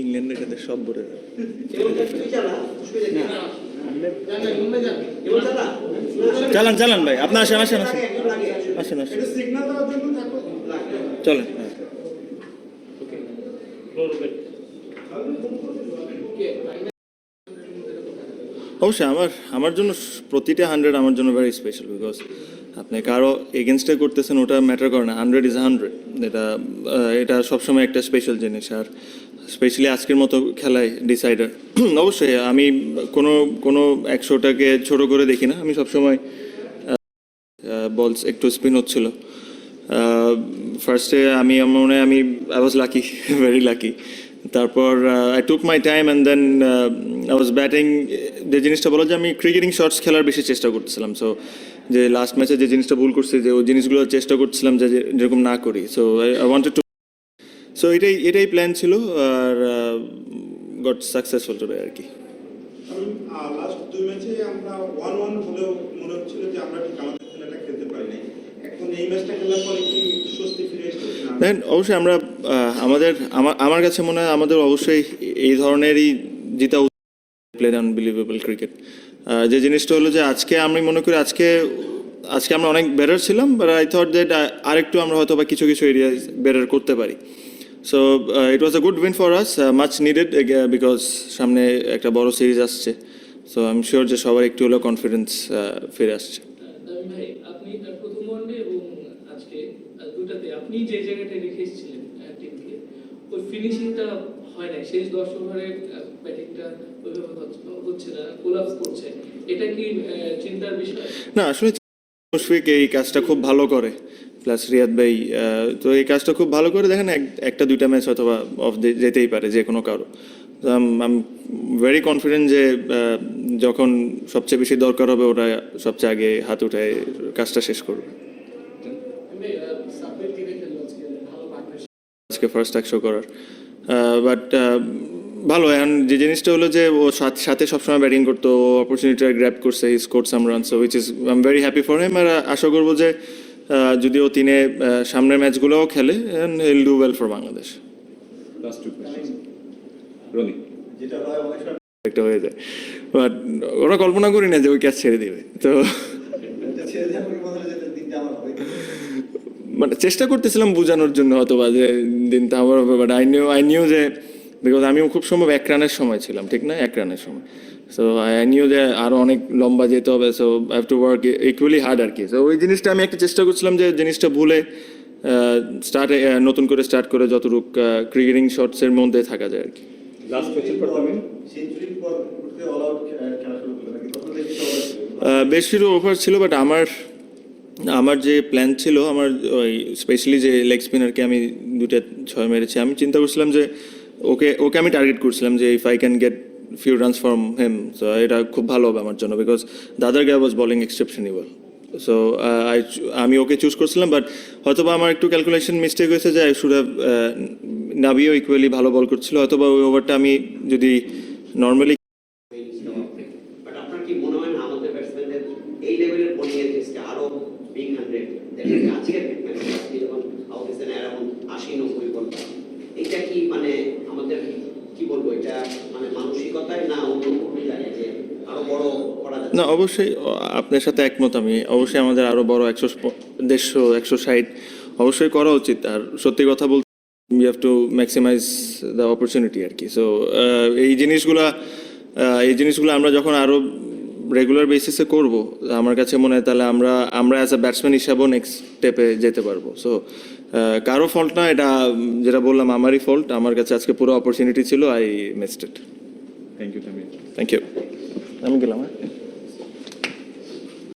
ইংল্যান্ডের সাথে সব ভরে। চালান চালান ভাই আপনি আসেন আসেন আসেন। আসেন আসেন। চলেন হ্যাঁ। অবশ্যই আমার আমার জন্য প্রতিটা হান্ড্রেড আমার জন্য ভেরি স্পেশাল বিকজ আপনি কারও এগেনস্টে করতেছেন ওটা ম্যাটার করে না। হান্ড্রেড ইজ হান্ড্রেড এটা এটা সবসময় একটা স্পেশাল জিনিস। আর স্পেশালি আজকের মতো খেলায় ডিসাইডার অবশ্যই, আমি কোনো কোনো একশোটাকে ছোট করে দেখি না। আমি সবসময় বলস একটু স্পিন হচ্ছিল। ফার্স্টে আমি মনে আমি I was lucky very lucky তারপর I took my time and then I was batting যে জিনিসটা বলো যে আমি ক্রিকেটিং শর্টস খেলার বেশি চেষ্টা করতেছিলাম। সো যে লাস্ট ম্যাচে যে জিনিসটা ভুল করছি, যে ওই জিনিসগুলো চেষ্টা করছিলাম যে- যেরকম না করি। So I wanted to so এটাই এটাই প্ল্যান ছিল আর গট সাকসেসফুল টুডে আর কি। লাস্ট দুই ম্যাচে আমরা ওয়ান ওয়ান হলেও মনে হচ্ছিল যে আমরা ঠিক আমাদের খেলাটা খেলতে পারি নাই। এখন এই ম্যাচটা খেলার পরে কি স্বস্তি ফিরে দেন অবশ্যই আমরা আমাদের আমার আমার কাছে মনে হয় আমাদের অবশ্যই এই ধরনেরই জিতা প্লেড আনবিলিভেবল ক্রিকেট যে জিনিসটা হলো যে আজকে আমি মনে করি আজকে আজকে আমরা অনেক বেটার ছিলাম বাট আই থট দ্যাট আরেকটু আমরা হয়তো বা কিছু কিছু এরিয়া বেটার করতে পারি। So it was a good win for us much needed because সামনে একটা বড় সিরিজ আসছে। সো আই এম শিওর যে সবার একটু হলেও কনফিডেন্স ফিরে আসছে। দামি ভাই আপনি আহ, প্রথম ওয়ানডে এবং আজকে আহ, দুটাতে আপনি যে জায়গাটায় রেখে এসেছিলেন টিমকে ওই ফিনিশিংটা হয় নাই। শেষ দশ ওভারে ব্যাটিংটা ওইভাবে হচ্ছে- হচ্ছে না কোলাপস করছে। এটা কি চিন্তার বিষয়? না আসলে মুশফিক এই কাজটা খুব ভালো করে। প্লাস রিয়াদ ভাই তো এই কাজটা খুব ভালো করে দেখেন, এক- একটা, দুইটা ম্যাচ অথবা অফ যেতেই পারে, যে কোনো কারও। আম ভেরি কনফিডেন্ট যে যখন সবচেয়ে বেশি দরকার হবে, ওরা সবচেয়ে আগে হাত উঠায়, কাজটা শেষ করবে। আজকে ফার্স্ট একশো করার। বাট ভালো, এখন যে জিনিসটা হলো যে, ও সাথ- সবসময় ব্যাটিং করতো অপরচুনিটি গ্র্যাপ করছে he score some run so which is I am very happy for him আর আশা করব যে যদিও তিনি সামনের ম্যাচগুলোও খেলে he'll do well for Bangladesh. হয় একটা হয়ে যায়। বাট ওরা কল্পনা করি না যে ওই ক্যাচ ছেড়ে দিবে। তো মনে চেষ্টা করতেছিলাম বোঝানোর জন্য হয়তো বা যে দিনটা আমার হবে but I knew I knew যে বিকজ আমিও খুব সম্ভব এক রানের সময় ছিলাম ঠিক না? এক রানের সময়। সো আই নিউ যে আরও অনেক লম্বা যেতে হবে so I have to work equally hard আর কি। সো ওই জিনিসটা আমি একটা চেষ্টা করছিলাম যে জিনিসটা ভুলে স্টার্টে নতুন করে স্টার্ট করে যতটুক ক্রিকেটিং শর্টসের মধ্যে থাকা যায় আর কি। বেশ কিছু ওভার ছিল বাট আমার আমার যে প্ল্যান ছিল আমার ওই স্পেশালি যে লেগ স্পিনারকে আমি দুটা ছয় মেরেছি আমি চিন্তা করছিলাম যে ওকে ওকে আমি টার্গেট করছিলাম যে if I can get few runs from him so এটা খুব ভালো হবে আমার জন্য বিকজ দাদার guy was bowling exceptionable so I আমি ওকে চুজ করছিলাম বাট হয়তো বা আমার একটু ক্যালকুলেশন মিস্টেক হয়েছে যে আই শুড হ্যাভ নাবিও ইকুয়ালি ভালো বল করছিল হয়তো বা ওই ওভারটা আমি যদি নর্মালি আজকের ম্যাচে আপনি যখন আউট হয়েছেন এরকম আশি নব্বই বল এটা কি মানে আমাদের কি বলব এটা মানে মানসিকতায় না অন্য কোনো জায়গায় যে আরও বড় করা যাচ্ছে না অবশ্যই আপনার সাথে একমত আমি। অবশ্যই আমাদের আরও বড় একশো দেড়শো একশো ষাট অবশ্যই করা উচিত। আর সত্যি কথা বলতে you have to maximize the opportunity আর কি। সো এই জিনিসগুলা এই জিনিসগুলো আমরা যখন আরও রেগুলার বেসিসে করব আমার কাছে মনে হয় তাহলে আমরা আমরা অ্যাজ আ ব্যাটসম্যান হিসাবেও নেক্সট স্টেপে যেতে পারব। সো কারও ফল্ট না এটা যেটা বললাম আমারই ফল্ট আমার কাছে আজকে পুরো অপরচুনিটি ছিল I missed it you, Tamin. Thank you আমি গেলাম হ্যাঁ